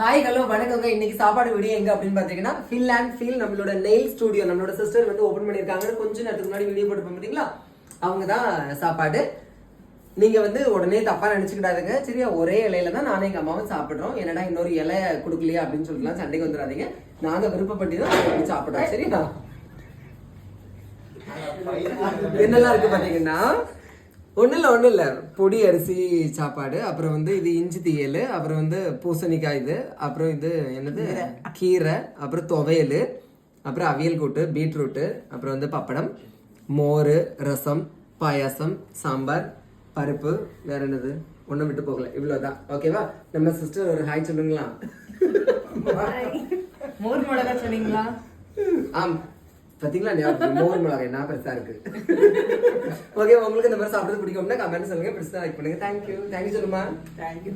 Hi hello வணக்கங்க. இன்னைக்கு சாப்பாடு வீடியோ எங்க அப்படின்னு பாத்தீங்கன்னா ஃபில் அண்ட் ஃபீல் நம்மளோட நெயில் ஸ்டுடியோ நம்மளோட சிஸ்டர் வந்து ஓபன் பண்ணிருக்காங்க கொஞ்ச நேரத்துக்கு முன்னாடி வீடியோ போட்டு பாத்தீங்களா? அவங்க தான் சாப்பாடு. நீங்க வந்து உடனே தப்பா நினைச்சுக்கிடாதுங்க. சரியா ஒரே இலையில தான் நானும் எங்க அம்மாவும் சாப்பிடுறோம். என்னடா இன்னொரு இலை கொடுக்கலையா அப்படின்னு சொல்லிட்டுலாம் சண்டைக்கு வந்துடாதீங்க. நாங்க விருப்பப்பட்டு தான் சாப்பிடுறோம். சரியா? என்னெல்லாம் இருக்கு பாத்தீங்கன்னா ஒன்றும் இல்லை ஒன்றும் இல்லை பொடி அரிசி சாப்பாடு அப்புறம் வந்து இது இஞ்சி தீயல் அப்புறம் வந்து பூசணிக்காய் இது அப்புறம் இது என்னது? கீரை. அப்புறம் துவையல் அப்புறம் அவியல் கூட்டு பீட்ரூட்டு அப்புறம் வந்து பப்படம் மோர் ரசம் பாயாசம் சாம்பார் பருப்பு வேற என்னது? ஒன்றும் விட்டு போகல. இவ்வளோதான் ஓகேவா? நம்ம சிஸ்டர் ஒரு ஹாய் சொல்லுங்களா? மோர் மிளகா சொன்னீங்களா? ஆம். பாத்தீங்களா ஞாபகம் மோர் மிளகாய் என்ன பெருசா இருக்கு? ஓகே உங்களுக்கு இந்த மாதிரி சாப்பிடுறது பிடிக்கும்னா கமெண்ட் சொல்லுங்க. பிடிச்சா லைக் பண்ணுங்க. தேங்க்யூ தேங்க்யூ சொல்லுமா தேங்க்யூ